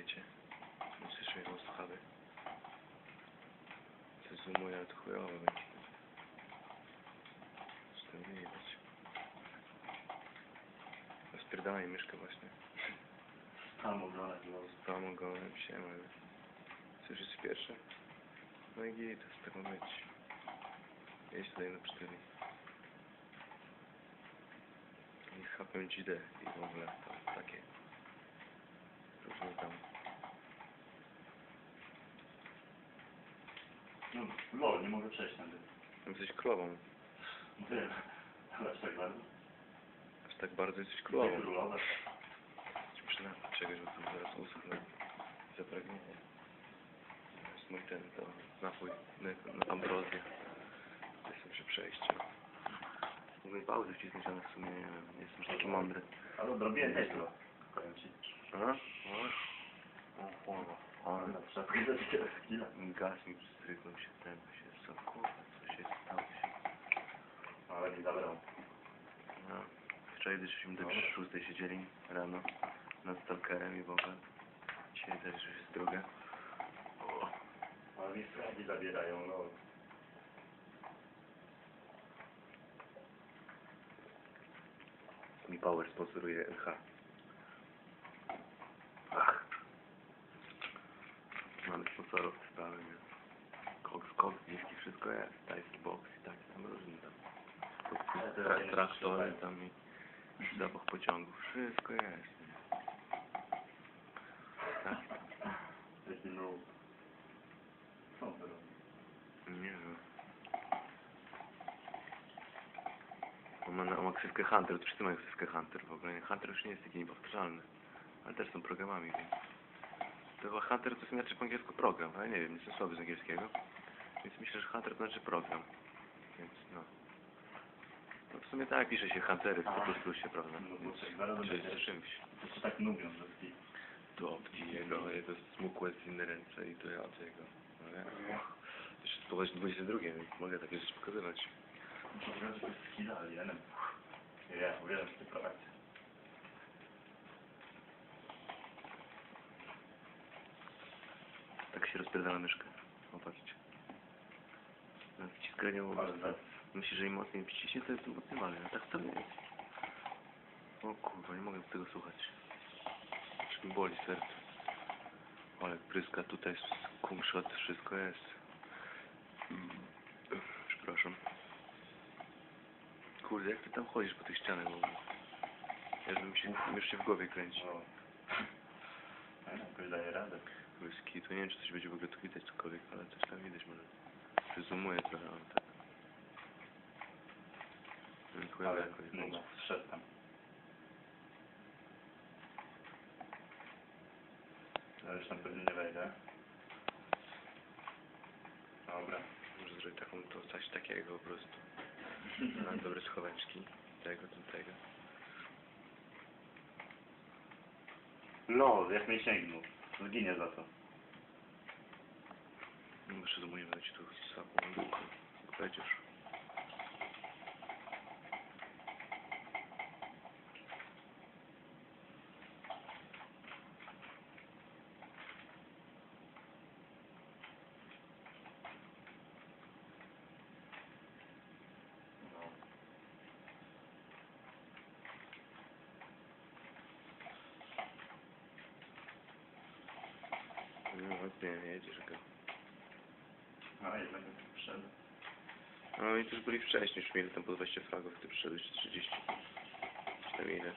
wiecie. Słyszę. Co ale to chujowo będzie. Co tam nie widać. Rozpierdalaj myszkę właśnie. Tam oglądać było. Spam ogonem, siema. Jest pierwsze? No i git, to tak ma być. Jest tutaj na 4. I HPMGD i w ogóle tam takie. Różne tam. No, lol, nie mogę przejść tędy. Jesteś królową. Wiem. Ale aż tak bardzo. Aż tak bardzo jesteś Nie królową. królować. Muszę na czegoś, bo tam zaraz uschnę. Zapragnienie. To jest mój ten, to napój na, na ambrozję. Jestem przy przejściu. Mógłbym pauzy wcisnąć, ale w sumie nie wiem, nie jestem aż taki mądry. Ale odrobiłem tego. Powiem ci. Aha, o, o, kurwa, ale Na przykład gaz mi wstryknął się ten, się co, kurwa, co się stało się. Ale mi zabrał. No, wczoraj żeśmy do Dobra. 6 siedzieli rano nad stalkerem i w ogóle. Dzisiaj też już jest druga. Ale mi fragi zabierają, lol. Mi Power sponsoruje NH. Ach. Mamy sponsorów w sprawy, nie? Cox, Cox, bliski, wszystko jest. Tyson Box i tak, tam różne tam. Tra- nie Traktory jest tam i zapach pociągów. Wszystko jest? Tak, robi? nie wiem. On ma, on ma ksywkę Hunter, to wszyscy mają ksywkę Hunter w ogóle. Hunter już nie jest taki niepowtarzalny. Ale też są programami, więc... To chyba Hunter to znaczy po angielsku program, ale nie wiem, nie jestem słaby z angielskiego. Więc myślę, że Hunter to znaczy program. Więc no. No w sumie tak pisze się Huntery w A. C++, prawda? No bo Więc, tak z czymś. To się tak nubią, że. Tu opcji jego, jego smukłe z inne ręce i to ja od jego. No nie? Jeszcze spróbować 22, więc mogę takie rzeczy pokazywać. To wiem, że to jest skilla alienem. Ja, uwielbiam te projekty. Tak się rozpierdala myszkę. Popatrzcie. Na wciskaniu Ale tak. Myślisz, że im mocniej wciśnie, to jest mocniej A tak wcale nie jest. O kurwa, nie mogę tego słuchać. Aż mi boli serce. Ale pryska tutaj z kumszot, wszystko jest. Przepraszam. Kurde, jak ty tam chodzisz po tych ścianach w ogóle? Ja mi się, już się w głowie kręci. No. Ja jakoś daję radę. Whisky, to nie wiem, czy coś będzie w ogóle tu widać cokolwiek, ale coś tam widać może. Przyzumuję trochę, ale tak. Chujowe Ale jakoś no, będzie. zszedł tam. Ale już tam pewnie nie wejdę. Dobra. Może zrobić taką, to coś takiego po prostu. Na dobre schoweczki. Tego, tamtego. LOL, jak mnie sięgnął. Zginie za to. No, Przyzumujemy, że ci tu sapą Ładnie, jedziesz go. A, jednak wszedł. No i też byli wcześniej, już mieli tam po 20 fragów, ty przyszedłeś 30. Czy tam ile?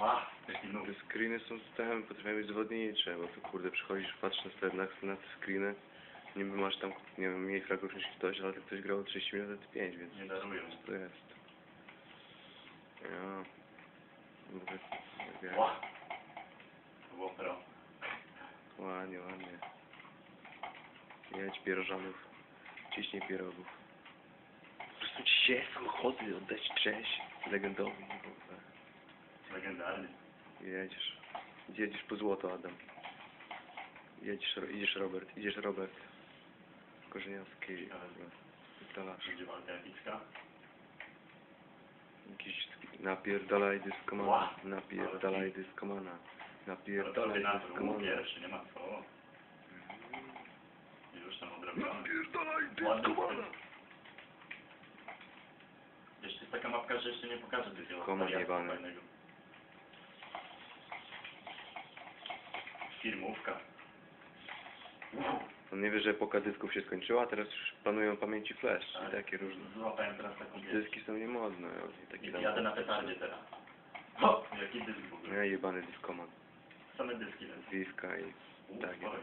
A, jaki nóg. Te screeny są tam, potrafią być zwodnicze, bo tu kurde przychodzisz, patrzysz na, te- na, na te screeny, niby masz tam, nie wiem, mniej fragów niż ktoś, ale jak ktoś grał 30 minut, to ty 5, więc Nie darują. co to jest? Ja... Mówię, mówię, Ła. To było pro. Ładnie, ładnie. Jedź pierożanów, ciśnij pierogów. Po prostu dzisiaj samochody, oddać cześć legendowi. Legendarny. Jedziesz. Jedziesz po złoto, Adam. Jedziesz, idziesz Robert, idziesz Robert. Korzeniowski. Dalasz. Będzie walka epicka. Jakiś napierdalaj dyskomana. Napierdalaj dyskomana. Napierdolę był komando. pierwszy, nie ma co. Już tam odrobiony. Napierdolaj styl. Jeszcze jest taka mapka, że jeszcze nie pokażę Komand wariatu jebany. fajnego. Firmówka. On nie wie, że epoka dysków się skończyła, a teraz już panują pamięci flash i Tak. takie różne. Złapałem teraz taką wiedzę. Dyski są niemodne, i takie tam... Jadę na petardzie teraz. Ho! Jaki dysk w ogóle? Nie, jebany dyskoman. Same dyski. Wiska i tak jest.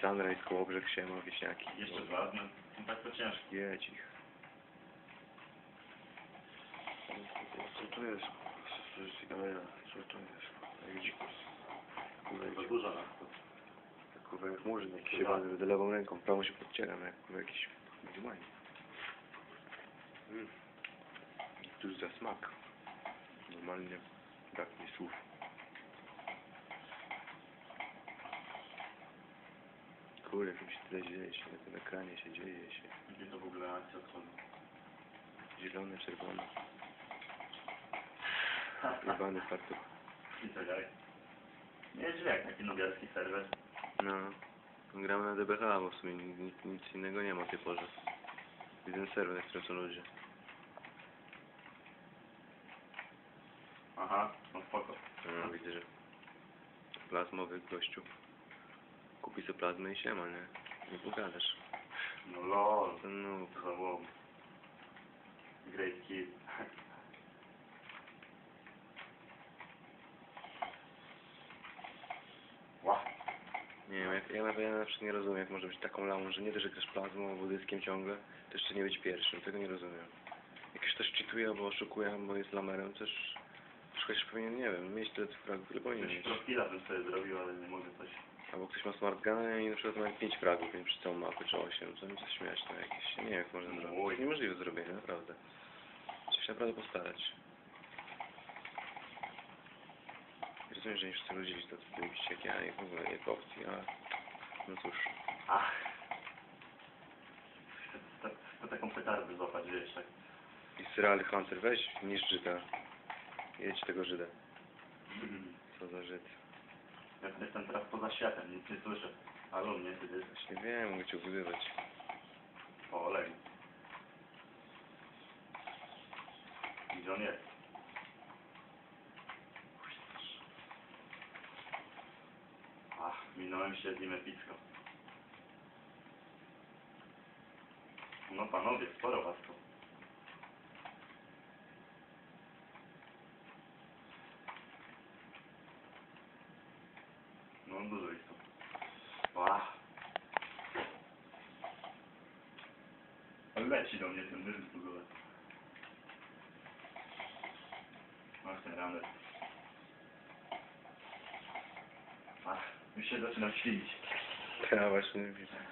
Sunrise, Kołobrzeg, Siema, Wieśniaki. Jeszcze ważne. No tak to ciężko. Jedź ich. Co to jest? Co jest ciekawe? Co to jest? Jak dzikus. Kurwa, Za jak dużo nas tu. Kurwa, jak murzyn jakiś. Się bawię będę lewą ręką, prawą się podcieram, jak kurwa jakiś dzwoni. Mm. Tuż za smak. Normalnie brak mi słów. Kurde, jak mi się tyle dzieje się, na tym ekranie się dzieje się. Gdzie to w ogóle akcja odchodzą? Zielone, czerwone, jebany fartuch. I co dalej? Nieźle jak taki nubiarski serwer. No, gramy na DBH, bo w sumie nic, nic, nic innego nie ma w tej porze. Jeden serwer, na którym są ludzie. Aha, no spoko. No, widzę, że plazmowy gościu. Kupi sobie plazmę i siema, nie? Nie pogadasz. No lol. No, Załom. Great kid. Ła. nie wiem, jak, ja, ja na przykład nie rozumiem, jak może być taką lamą, że nie że grasz plazmą albo dyskiem ciągle, to jeszcze nie być pierwszym, tego nie rozumiem. Jak ktoś cheatuje albo oszukuje, albo jest lamerem, też się powinien, nie wiem, mieć tyle fragów, ile powinien mieć. profila bym sobie zrobił, ale nie mogę coś. Albo ktoś ma smart guna i na przykład ma 5 fragów, nie przez całą mapę, czy 8, to mi coś śmieszne jakieś, nie wiem jak można zrobić. Niemożliwe do zrobienia, naprawdę. Trzeba się naprawdę postarać. Rozumiem, że nie wszyscy ludzie to zajebiście jak ja i w ogóle nie opcji, ale no cóż. Ach. Chcę taką petardę złapać, wiesz, tak. I Syrali Hunter, weź niż Żyda. Jedź tego Żyda. Co za Żyd. Ja jestem teraz poza światem, nic nie słyszę. Halo, mnie ty jest. Właśnie wiem, mogę cię wyzywać. O, olej. Gdzie on jest? Ach, minąłem się z nim epicko. No panowie, sporo was tu. No dużo ich tu. Ach. Leci do mnie ten dym w ogóle. Ach, ten raner. Ach, już się zaczyna ślinić. Ja właśnie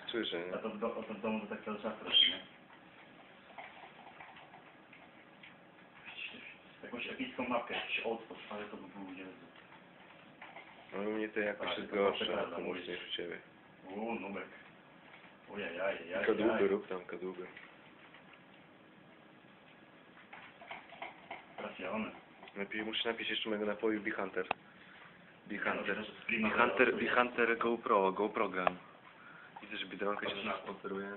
słyszę, A nie? to w, do, a to w domu to tak cały czas robi, nie? Jakąś epicką mapkę, jakiś outpost, ale to by był Jezu. No u mnie to jakoś Tak, jest to gorsze, a to mówisz. mocniej niż u Ciebie. Uuu, nubek. Ujajaj, Kadłuby jaj, rób tam, kadłuby. Trafiony. Napi muszę napisać jeszcze mojego napoju Bee Hunter. Bee Hunter. No, Bee Hunter, Bee Hunter GoPro, GoPro Gun. Widzę, że Biedronka się sponsoruje.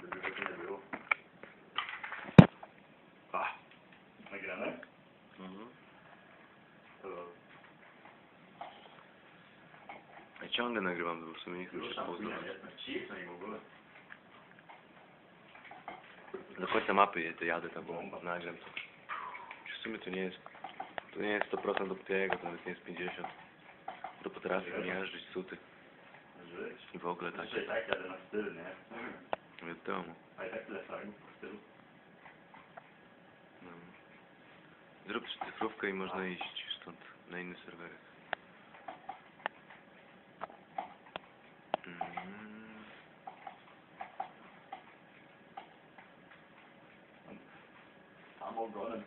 Tego nie było. A. Nagrane? Mhm. To Ja ciągle nagrywam, bo w sumie nie chcę się poznać. w. Do końca mapy jedę, jadę tam, bo nagram to. W sumie to nie jest, to nie jest 100% do jego, to nawet nie jest 50. To potrafię nie jeżdżyć suty i w ogóle takie. tak, jadę na styl, nie? Wiadomo. A tyle po stylu. Zrób cyfrówkę i można iść stąd na inny serwerek. Tam ogonem.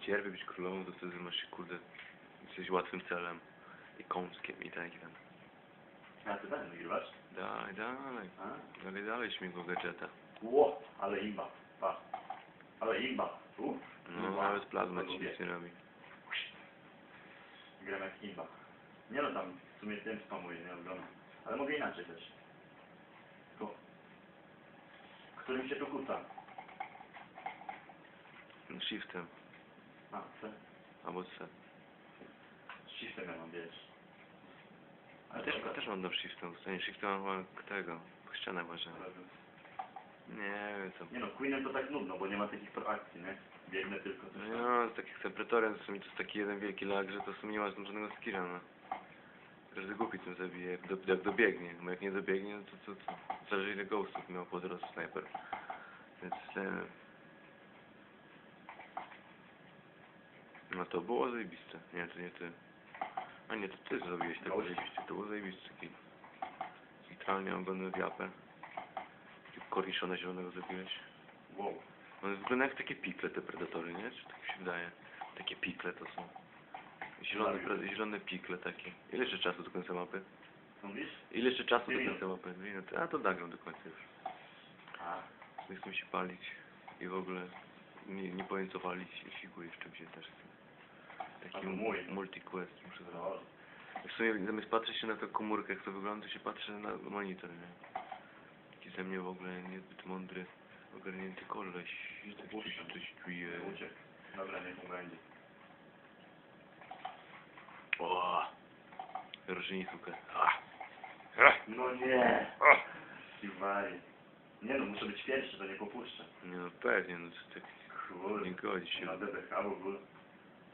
Cierpię być królową, to wtedy masz się kurde, jesteś łatwym celem i kąskiem i tak i tam. A ty dalej nagrywasz? Dalej, dalej, A? dalej, dalej śmigło gadżeta. Ło, ale imba. Pa. Ale imba. Uff. No, Imba. nawet plazma ci nic nie robi. gram jak imba. Nie no tam, w sumie tym spamuję, nie oglądam. Ale mogę inaczej też. Tylko, którym się to kuca? Shiftem. A, C. Albo C. Shiftem ja mam, wiesz. Ale też, też mam do shiftem. Zostanie shiftem mam chyba tego. Po ścianę może. Nie wiem co. Nie no, Queenem to tak nudno, bo nie ma takich proakcji, nie? Biegnę tylko coś. No, z takich separatorem w sumie to jest taki jeden wielki lag, że to w sumie nie ma żadnego skilla, no. Każdy głupi tym zabije, jak, do, jak dobiegnie. Bo jak nie dobiegnie, no to co? Zależy ile ghostów miał po drodze snajper. Więc e, No to było zajebiste. Nie, to nie ty. A nie, to ty zrobiłeś tego Gość. zajebiście. To było zajebiste. Taki, literalnie oglądany wiapę. Takiego korniszona zielonego zabiłeś. Wow. One wyglądają jak takie pikle te predatory, nie? Czy tak mi się wydaje? Takie pikle to są. Zielone, Zabił. pre- zielone pikle takie. Ile jeszcze czasu do końca mapy? Mówisz? Ile jeszcze czasu do końca mapy? Minuty. A to nagram do końca już. A, Nie chcę się palić. I w ogóle nie, nie powiem co walić i figuję w czymś też chcę. A Taki mój. multi-quest muszę zrobić. no. W sumie zamiast patrzeć się na tę komórkę, jak to wygląda, to się patrzy na monitor, nie? Taki ze mnie w ogóle niezbyt mądry, ogarnięty koleś. Coś, coś, coś. Uciekł. Dobra, niech mu będzie. O! Różni sukę. No nie! Siwari. Nie no, muszę być pierwszy, to nie popuszczę. Nie no pewnie, no to tak Kurde. nie godzi się. Na DBH w ogóle.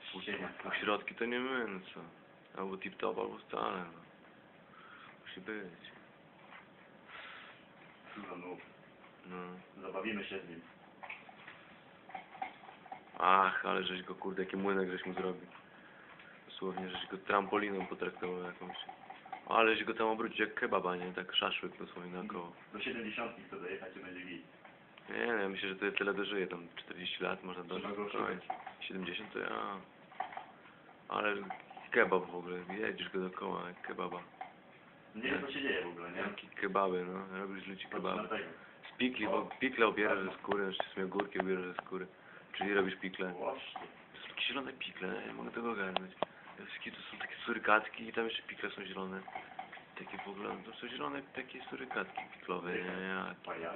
Ścienia. Po środki to nie my, no co? Albo tip top, albo wcale, no. Musi być. Dużo nów. No. Zabawimy się z nim. Ach, ale żeś go, kurde, jaki młynek żeś mu zrobił. Dosłownie, żeś go trampoliną potraktował jakąś. Ale żeś go tam obrócił jak kebaba, nie? Tak szaszłyk dosłownie naokoło. Do 70 chcę dojechać i będzie git. Nie, nie, ja myślę, że to tyle dożyje, tam 40 lat można. Trzeba go szukać. 70 to ja. Ale kebab w ogóle, jedziesz go dookoła jak kebaba. Nie wiem co się dzieje w ogóle, nie? Jakie kebaby, no, robisz ludzi kebaby. Z pikli, bo pikle obierasz ze skóry, znaczy w sumie górki obierasz ze skóry. Czyli robisz pikle. To są takie zielone pikle, nie mogę tego ogarnąć. Wszystkie to są takie surykatki i tam jeszcze pikle są zielone. Takie w ogóle, to są zielone takie surykatki piklowe, nie? Jakie.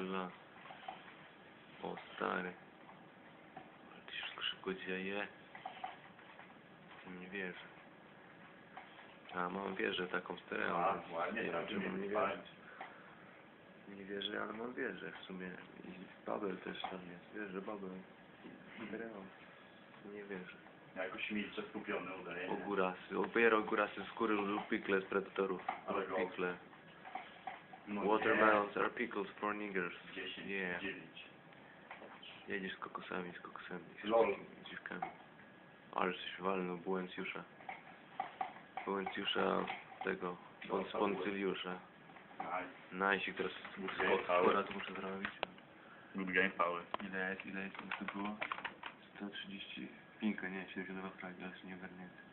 O stary. Ale to się wszystko szybko dzieje. Nie wierzę. A mam wieżę taką stereo. A, ładnie, nie wiem, czy mam nie fajnie. wierzyć. Nie wierzę, ale mam wieżę w sumie. I Babel też tam jest. Wierzę, Babel. Stereo. Nie wierzę. Jakoś milcze skupiony udaje. nie? Ogórasy. Obiera ogórasy skóry lub pikle z predatorów. Ale go- Pikle. No Watermelons are pickles for niggers. nie. 10, Yeah. 9. Jedziesz z kokosami, z kokosami. Z Lol. wszystkimi dziwkami. Ale coś walnął Buencjusza. Buencjusza tego. Bon Sponcyliusza. Nice. Najsik teraz Paweł. skoro to muszę zrobić. Good game power. Ile jest, ile jest, ile to było? 130 pinka, nie, 72 fragi, ale jeszcze nie ogarnięty.